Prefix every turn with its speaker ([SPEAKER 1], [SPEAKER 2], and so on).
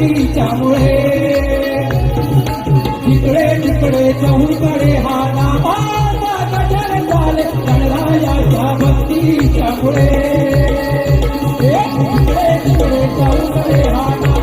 [SPEAKER 1] तिच्यामुळे तिकडे तिकडे चौकडे हा नामाचा गजर झाले गणरायाच्या तिकडे तिकडे चौकडे हा